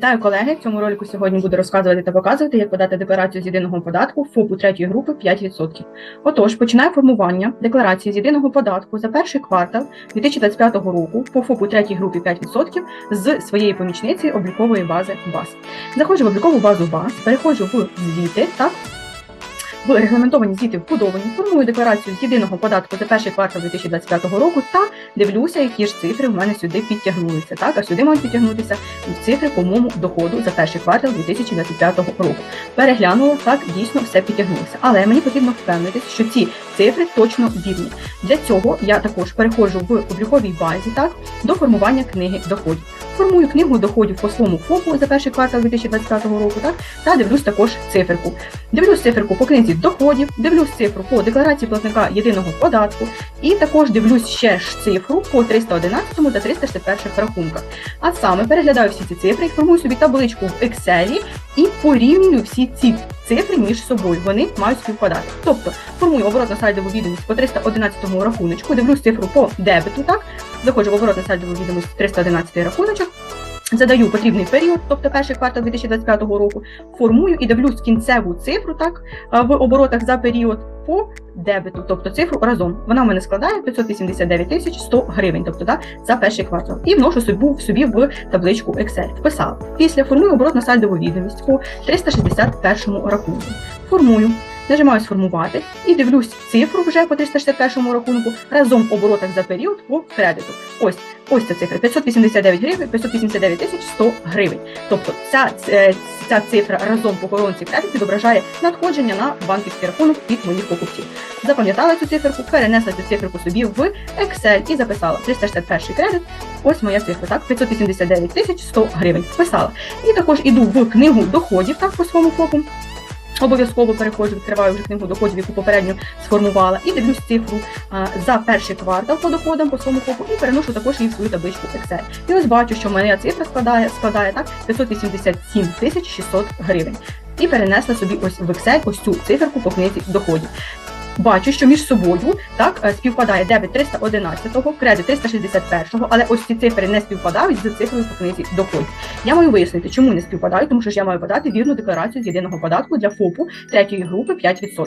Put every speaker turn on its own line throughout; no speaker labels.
Вітаю колеги! В цьому ролику сьогодні буду розказувати та показувати, як подати декларацію з єдиного податку ФОПу третьої групи 5%. Отож, починаю формування декларації з єдиного податку за перший квартал 2025 року по ФОПу третій групі 5% з своєї помічниці облікової бази БАС. Заходжу в облікову базу БАС, переходжу в звіти, так, регламентовані звіти вбудовані, формую декларацію з єдиного податку за перший квартал 2025 року та дивлюся, які ж цифри в мене сюди підтягнулися. Так, а сюди мають підтягнутися цифри по моєму доходу за перший квартал 2025 року. Переглянула, так дійсно все підтягнулося. Але мені потрібно впевнитися, що ці цифри точно вірні. Для цього я також переходжу в обліковій базі так до формування книги доходів. Формую книгу доходів по своєму ФОПу за перший квартал 2025 року, так та дивлюсь також циферку. Дивлюсь циферку по книзі доходів, дивлюсь цифру по декларації платника єдиного податку, і також дивлюсь ще ж цифру по 311 та 361 рахунках. А саме переглядаю всі ці цифри, формую собі табличку в Excel і порівнюю всі ці цифри між собою. Вони мають співпадати. Тобто формую оборотно сальдову відомість по 311 рахуночку, дивлюсь цифру по дебету, так заходжу в оборотно сальдову відомість 311 рахуночок. Задаю потрібний період, тобто перший квартал 2025 року, формую і дивлюсь кінцеву цифру так в оборотах за період по дебету, тобто цифру разом. Вона в мене складає 589 тисяч 100 гривень, тобто да, за перший квартал. І вношу собі, собі в табличку Excel. Вписала. Після формую оборотно сальдову відомість по 361 рахунку. Формую. Нажимаю сформувати і дивлюсь цифру вже по 361 рахунку разом в оборотах за період по кредиту. Ось ось ця цифра 589 гривень, 589 тисяч 100 гривень. Тобто ця, ця цифра разом по коронці кредит відображає надходження на банківський рахунок від моїх покупців. Запам'ятала цю циферку, перенесла цю циферку собі в Excel і записала 361 кредит. Ось моя цифра, так, 589 тисяч 100 гривень. Вписала. І також іду в книгу доходів так по своєму ФОПу. Обов'язково переходжу, відкриваю вже книгу доходів, яку попередньо сформувала, і дивлюсь цифру за перший квартал по доходам по своєму копу і переношу також її в свою табличку Excel. І ось бачу, що мене цифра складає складає так 587 тисяч 600 гривень. І перенесла собі ось в Excel ось цю циферку по книзі доходів. Бачу, що між собою так е, співпадає дебет 311-го, кредит 361-го, але ось ці цифри не співпадають з цифрою по книзі доходів. Я маю вияснити, чому не співпадають, тому що ж я маю подати вірну декларацію з єдиного податку для ФОПу третьої групи 5%.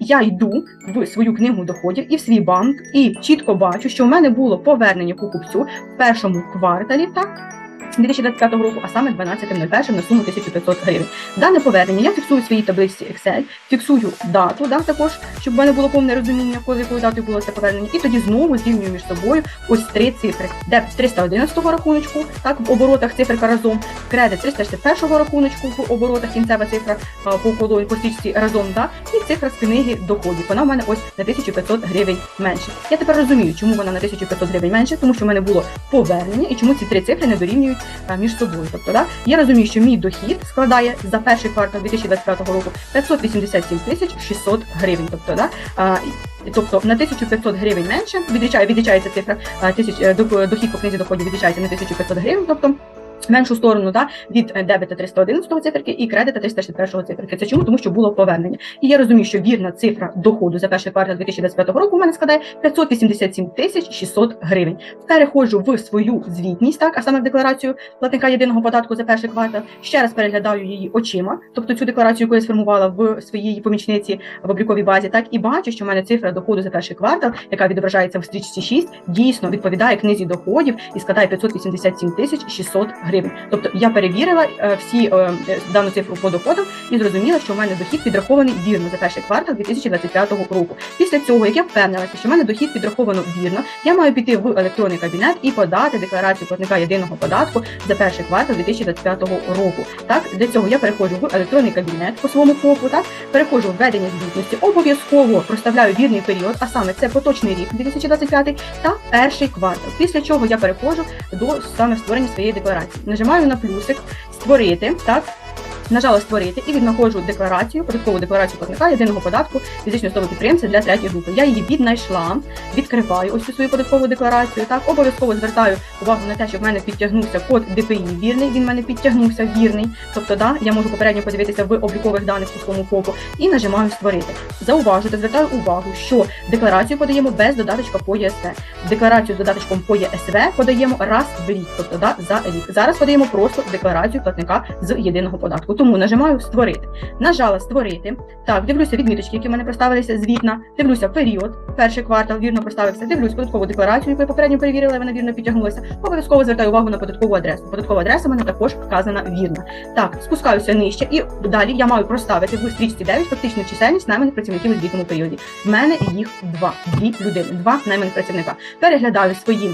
Я йду в свою книгу доходів і в свій банк, і чітко бачу, що в мене було повернення покупцю в першому кварталі. так, 2025 року, а саме 12.01 на суму 1500 гривень. Дане повернення я фіксую в своїй таблиці Excel, фіксую дату, да, також, щоб в мене було повне розуміння, коли якою датою було це повернення, і тоді знову зрівнюю між собою ось три цифри, де 311 рахуночку, так, в оборотах циферка разом, кредит 361-го рахуночку в оборотах кінцева цифра по колоні по стрічці разом, да, і цифра з книги доходів. Вона в мене ось на 1500 гривень менше. Я тепер розумію, чому вона на 1500 гривень менше, тому що в мене було повернення і чому ці три цифри не дорівнюють між собою. Тобто, да, я розумію, що мій дохід складає за перший квартал 2025 року 587 тисяч 600 гривень. Тобто, да, Тобто на 1500 гривень менше відрічає, відрічається цифра тисяч дохід по книзі доходів відрічається на 1500 гривень. Тобто меншу сторону да, від е, дебета 311 циферки і кредита 361 циферки. Це чому? Тому що було повернення. І я розумію, що вірна цифра доходу за перший квартал 2025 року у мене складає 587 тисяч 600 гривень. Переходжу в свою звітність, так, а саме в декларацію платника єдиного податку за перший квартал. Ще раз переглядаю її очима, тобто цю декларацію, яку я сформувала в своїй помічниці в обліковій базі, так і бачу, що в мене цифра доходу за перший квартал, яка відображається в стрічці 6, дійсно відповідає книзі доходів і складає 587 тисяч 600 гривень гривень. Тобто я перевірила е, всі е, дану цифру по доходам і зрозуміла, що в мене дохід підрахований вірно за перший квартал 2025 року. Після цього, як я впевнилася, що в мене дохід підраховано вірно, я маю піти в електронний кабінет і подати декларацію платника єдиного податку за перший квартал 2025 року. Так, для цього я переходжу в електронний кабінет по своєму ФОПу, так переходжу в введення звітності, обов'язково проставляю вірний період, а саме це поточний рік 2025 та перший квартал. Після чого я переходжу до саме створення своєї декларації нажимаю на плюсик, створити, так, нажала створити і віднаходжу декларацію, податкову декларацію платника єдиного податку фізичної особи підприємця для третьої групи. Я її віднайшла, відкриваю ось цю свою податкову декларацію. Так, обов'язково звертаю увагу на те, що в мене підтягнувся код ДПІ вірний. Він в мене підтягнувся вірний. Тобто, да, я можу попередньо подивитися в облікових даних по своєму ФОПу і нажимаю створити. Зауважу та звертаю увагу, що декларацію подаємо без додаточка по ЄСВ. Декларацію з додаточком по ЄСВ подаємо раз в рік, тобто да, за рік. Зараз подаємо просто декларацію платника з єдиного податку. Тому нажимаю створити. Нажала створити. Так, дивлюся відміточки, які в мене проставилися звітна. Дивлюся період, перший квартал вірно проставився. Дивлюсь податкову декларацію, яку я попередньо перевірила, вона вірно підтягнулася. Обов'язково звертаю увагу на податкову адресу. Податкова адреса в мене також вказана вірно. Так, спускаюся нижче, і далі я маю проставити в стрічці 9 фактичну чисельність найманих працівників у звітному періоді. В мене їх два, дві людини, два найманих працівника. Переглядаю свої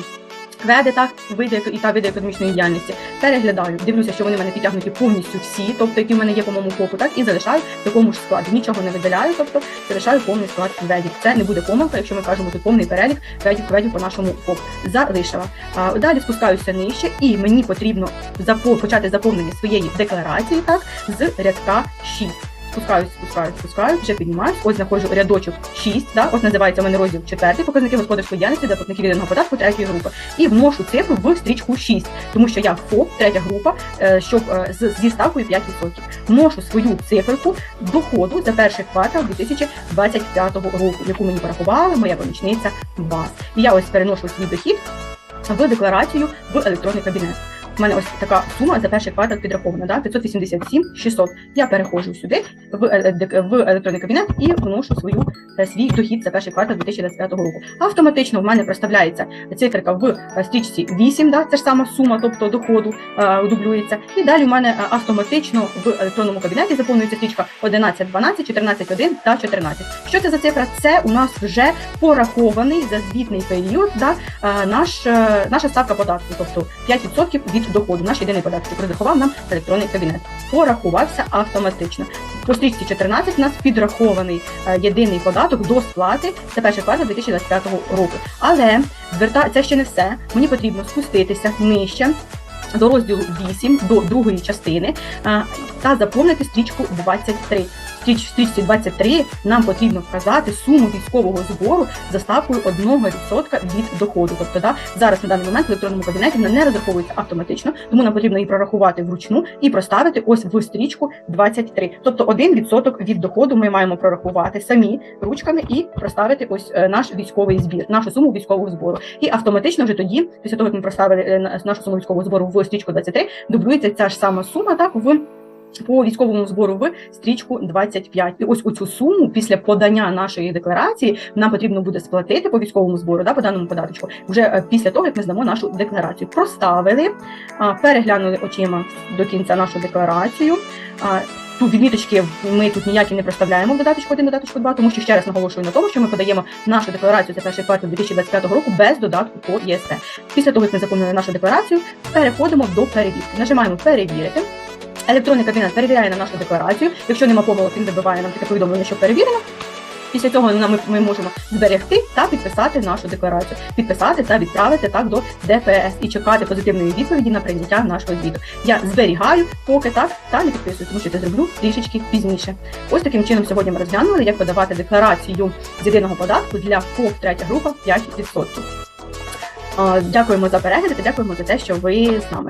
кведи, так, види і та види економічної діяльності. Переглядаю, дивлюся, що вони в мене підтягнуті повністю всі, тобто які в мене є по моєму ФОПу, так і залишаю в такому ж складі. Нічого не видаляю, тобто залишаю повний склад кведів. Це не буде помилка, якщо ми кажемо тут повний перелік кведів кведів по нашому ФОПу. Залишила. А, далі спускаюся нижче, і мені потрібно запо- почати заповнення своєї декларації, так, з рядка 6. Спускаюсь, спускаюсь, спускаюсь, вже піднімаюсь. Ось знаходжу рядочок 6, да? ось називається у мене розділ 4, показники господарської діяльності для платників податку третьої групи. І вношу цифру в стрічку 6, тому що я ФОП, третя група, е, щоб е, зі ставкою 5%. Вношу свою циферку доходу за перший квартал 2025 року, яку мені порахувала моя помічниця БАС. І я ось переношу свій дохід в декларацію в електронний кабінет. У мене ось така сума за перший квартал підрахована, да? 587 600. Я переходжу сюди в, в електронний кабінет і вношу свою е, свій дохід за перший квартал 2025 року. Автоматично в мене проставляється циферка в е, стрічці 8, да? це ж сама сума, тобто доходу е, дублюється. І далі в мене автоматично в електронному кабінеті заповнюється стрічка 11, 12, 14, 1 та 14. Що це за цифра? Це у нас вже порахований за звітний період да? наш, наша ставка податку, тобто 5% від доходу. Наш єдиний податок який розрахував нам електронний кабінет. Порахувався автоматично. По стрічці 14 у нас підрахований е, єдиний податок до сплати за перший квартал 2025 року. Але зверта... це ще не все. Мені потрібно спуститися нижче. До розділу 8, до другої частини е, та заповнити стрічку 23. Стрічці 23 нам потрібно вказати суму військового збору за ставкою 1% від доходу. Тобто, да, зараз на даний момент в електронному кабінеті вона не розраховується автоматично, тому нам потрібно її прорахувати вручну і проставити ось в стрічку 23. Тобто 1% від доходу ми маємо прорахувати самі ручками і проставити ось е, наш військовий збір, нашу суму військового збору. І автоматично вже тоді, після того як ми проставили е, нашу суму військового збору в стрічку 23, дублюється ця ж сама сума так в. По військовому збору в стрічку 25. І ось у цю суму після подання нашої декларації нам потрібно буде сплатити по військовому збору, да, по даному податку, вже е, після того, як ми здамо нашу декларацію. Проставили, переглянули очима до кінця нашу декларацію. Тут відміточки ми тут ніякі не проставляємо в додаточку 1, додаточку 2, тому що ще раз наголошую на тому, що ми подаємо нашу декларацію за перший квартал 2025 року без додатку по ЄСТ. Після того, як ми заповнили нашу декларацію, переходимо до перевірки. Нажимаємо перевірити. Електронний кабінет перевіряє на нашу декларацію. Якщо нема помилок, він вибиває нам таке повідомлення, що перевірено. Після цього ми, ми можемо зберегти та підписати нашу декларацію, підписати та відправити так до ДПС і чекати позитивної відповіді на прийняття нашого звіту. Я зберігаю поки так та не підписую, тому що це зроблю трішечки пізніше. Ось таким чином сьогодні ми розглянули, як подавати декларацію з єдиного податку для ФОП третя група 5%. Дякуємо за перегляд та дякуємо за те, що ви з нами.